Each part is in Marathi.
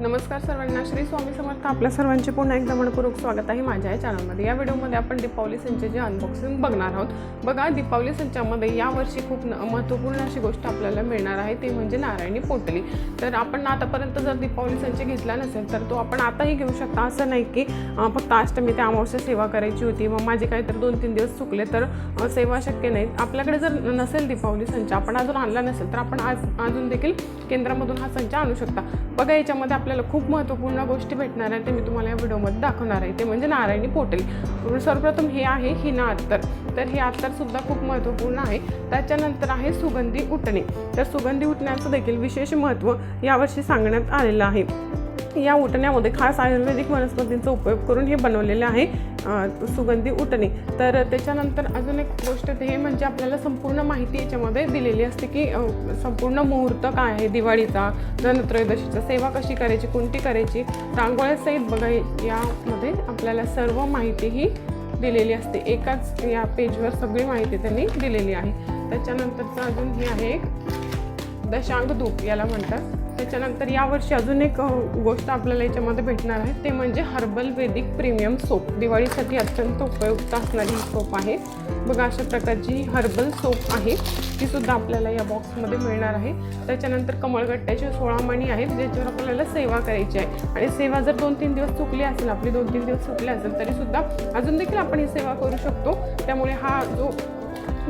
नमस्कार सर्वांना. श्री स्वामी समर्थ आपल्या सर्वांचे पुन्हा एकदा मनपूर्वक स्वागत आहे माझ्या या चॅनलमध्ये या व्हिडिओमध्ये आपण दीपावली संचेचे अनबॉक्सिंग बघणार आहोत. बघा दीपावली संचामध्ये यावर्षी खूप महत्त्वपूर्ण अशी गोष्ट आपल्याला मिळणार आहे ती म्हणजे नारायणी पोटली. तर आपण आतापर्यंत जर दीपावली संच घेतला नसेल तर तो आपण आताही घेऊ शकता. असं नाही की फक्त अष्टमी ते अमावस्या सेवा करायची होती मग माझे काहीतरी दोन तीन दिवस चुकले तर सेवा शक्य नाही. आपल्याकडे जर नसेल दीपावली संच आपण अजून आणला नसेल तर आपण आज अजून देखील केंद्रामधून हा संच आणू शकता. बघा याच्यामध्ये आपल्याला खूप महत्त्वपूर्ण गोष्टी भेटणार आहेत ते मी तुम्हाला या व्हिडिओमध्ये दाखवणार आहे. ते म्हणजे नारायणी पोटेल. सर्वप्रथम हे आहे हिना अत्तर. तर हे अत्तरसुद्धा खूप महत्त्वपूर्ण आहे. त्याच्यानंतर आहे सुगंधी उठणे तर सुगंधी उठण्याचं देखील विशेष महत्त्व यावर्षी सांगण्यात आलेलं आहे. या उठण्यामध्ये खास आयुर्वेदिक वनस्पतींचा उपयोग करून हे बनवलेले आहे सुगंधी उठणे तर त्याच्यानंतर अजून एक गोष्ट हे म्हणजे आपल्याला संपूर्ण माहिती याच्यामध्ये दिलेली असते की संपूर्ण मुहूर्त काय आहे? दिवाळीचा धनत्रयोदशीचा सेवा कशी करायची कोणती करायची? रांगोळ्यासहित बघा यामध्ये आपल्याला सर्व माहिती ही दिलेली असते. एकाच या पेजवर सगळी माहिती त्यांनी दिलेली आहे. त्याच्यानंतरचं अजून हे आहे दशांग धूप याला म्हणतात. त्याच्यानंतर यावर्षी अजून एक गोष्ट आपल्याला याच्यामध्ये भेटणार आहे. ते म्हणजे हर्बल वेदिक प्रीमियम सोप. दिवाळीसाठी अत्यंत उपयुक्त असणारी ही सोप आहे. बघा अशा प्रकारची हर्बल सोप आहे. ती सुद्धा आपल्याला या बॉक्समध्ये मिळणार आहे. त्याच्यानंतर कमळगट्ट्याचे सोळा मणी आहेत ज्याच्यावर आपल्याला सेवा करायची आहे. आणि सेवा जर दोन तीन दिवस चुकली असेल आपली दोन तीन दिवस चुकली असेल तरीसुद्धा अजून देखील आपण ही सेवा करू शकतो. त्यामुळे हा जो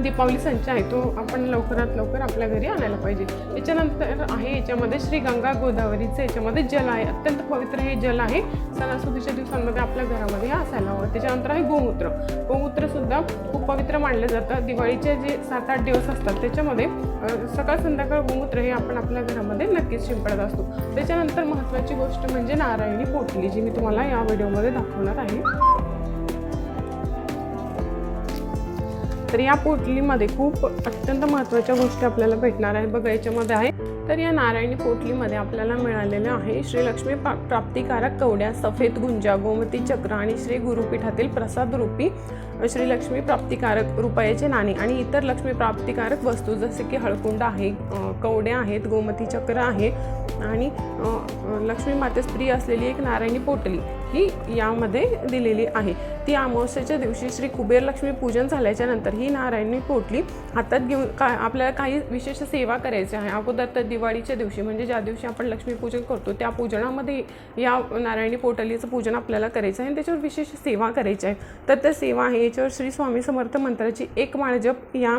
दीपावली संच आहे तो आपण लवकरात लवकर आपल्या घरी आणायला पाहिजे. त्याच्यानंतर आहे याच्यामध्ये श्री गंगा गोदावरीचं याच्यामध्ये जल आहे अत्यंत पवित्र हे जल आहे. सणासुदीच्या दिवसांमध्ये आपल्या घरामध्ये हे असायला हवं त्याच्यानंतर आहे गोमूत्र. गोमूत्रसुद्धा खूप पवित्र मानलं जातं. दिवाळीचे जे सात आठ दिवस असतात त्याच्यामध्ये सकाळ संध्याकाळ गोमूत्र हे आपण आपल्या घरामध्ये नक्कीच शिंपडत असतो. त्याच्यानंतर महत्त्वाची गोष्ट म्हणजे नारायणी पोटली जी मी तुम्हाला या व्हिडिओमध्ये दाखवणार आहे. तर या पोटलीमध्ये खूप अत्यंत महत्त्वाच्या गोष्टी आपल्याला भेटणार आहेत. बघा याच्यामध्ये आहे. तर या नारायणी पोटलीमध्ये आपल्याला मिळालेलं आहे श्री लक्ष्मी प्रा- प्राप्तिकारक कवड्या सफेद गुंजा गोमती चक्र आणि श्री गुरुपीठातील प्रसाद रूपी श्री लक्ष्मी प्राप्तिकारक रुपयाचे नाणे आणि इतर लक्ष्मी प्राप्तिकारक वस्तू जसे की हळकुंड आहे कवड्या आहेत गोमती चक्र आहे आणि लक्ष्मी मातेस प्रिय असलेली एक नारायणी पोटली ही यामध्ये दिलेली आहे. ती अमावस्येच्या दिवशी श्री कुबेर लक्ष्मी पूजन झाल्याच्यानंतर ही नारायणी पोटली हातात घेऊन का आपल्याला काही विशेष सेवा करायची आहे. अगोदर तर दिवाळीच्या दिवशी म्हणजे ज्या दिवशी आपण लक्ष्मीपूजन करतो त्या पूजनामध्ये या नारायणी पोटलीचं पूजन आपल्याला करायचं आहे आणि त्याच्यावर विशेष सेवा करायची आहे. तर त्या सेवा आहे याच्यावर श्री स्वामी समर्थ मंत्राची एक माळ जप या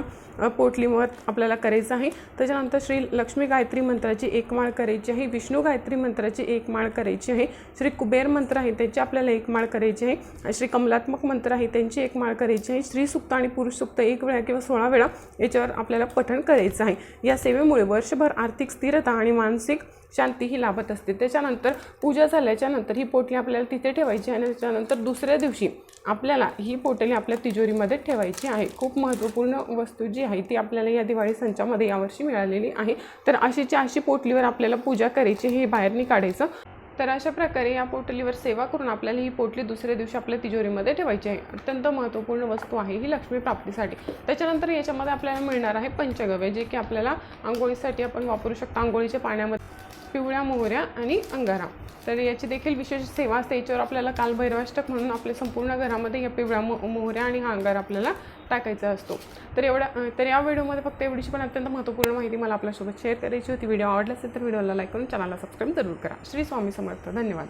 पोटलीवर आपल्याला करायचं आहे. त्याच्यानंतर श्री लक्ष्मी गायत्री मंत्राची एक माळ करायची आहे. विष्णू गायत्री मंत्राची एक माळ करायची आहे. श्री कुबेर मंत्र आहे त्याची आपल्याला एक माळ करायची आहे. श्री कमलात्मक मंत्र आहे त्यांची एक माळ करायची आहे. श्री सुक्त आणि पुरुष सुक्त एक वेळा किंवा सोळा वेळा याच्यावर आपल्याला पठण करायचं आहे. या सेवेमुळे वर्षभर आर्थिक स्थिरता आणि मानसिक शांती ही लाभत असते. त्याच्यानंतर पूजा झाल्याच्यानंतर ही पोटली आपल्याला तिथे ठेवायची आणि त्याच्यानंतर दुसऱ्या दिवशी आपल्याला ही पोटली आपल्या तिजोरीमध्ये ठेवायची आहे. खूप महत्त्वपूर्ण वस्तू जी आहे ती आपल्याला या दिवाळी संचामध्ये यावर्षी मिळालेली आहे. तर अशीच्या अशी पोटलीवर आपल्याला पूजा करायची हे बाहेरनी काढायचं तर अशा प्रकारे या पोटलीवर सेवा करून आपल्याला ही पोटली दुसऱ्या दिवशी आपल्या तिजोरीमध्ये ठेवायची आहे. अत्यंत महत्त्वपूर्ण वस्तू आहे ही लक्ष्मी प्राप्तीसाठी. त्याच्यानंतर याच्यामध्ये आपल्याला मिळणार आहे पंचगव्य जे की आपल्याला आंघोळीसाठी आपण वापरू शकतो. आंघोळीच्या पाण्यामध्ये पिवळ्या मोहऱ्या आणि अंगारा. तर याची देखील विशेष सेवा असते. याच्यावर आपल्याला कालभैरवाष्टक म्हणून आपल्या संपूर्ण घरामध्ये या पिवळ्या मो मोहऱ्या आणि हा अंगारा आपल्याला टाकायचा असतो. तर एवढ्या तर या व्हिडिओमध्ये फक्त एवढीशी पण अत्यंत महत्त्वपूर्ण माहिती मला आपल्यासोबत शेअर करायची होती. व्हिडिओ आवडला असेल तर व्हिडिओला लाईक करून चॅनलला सबस्क्राईब जरूर करा. श्री स्वामी समर्थ. धन्यवाद.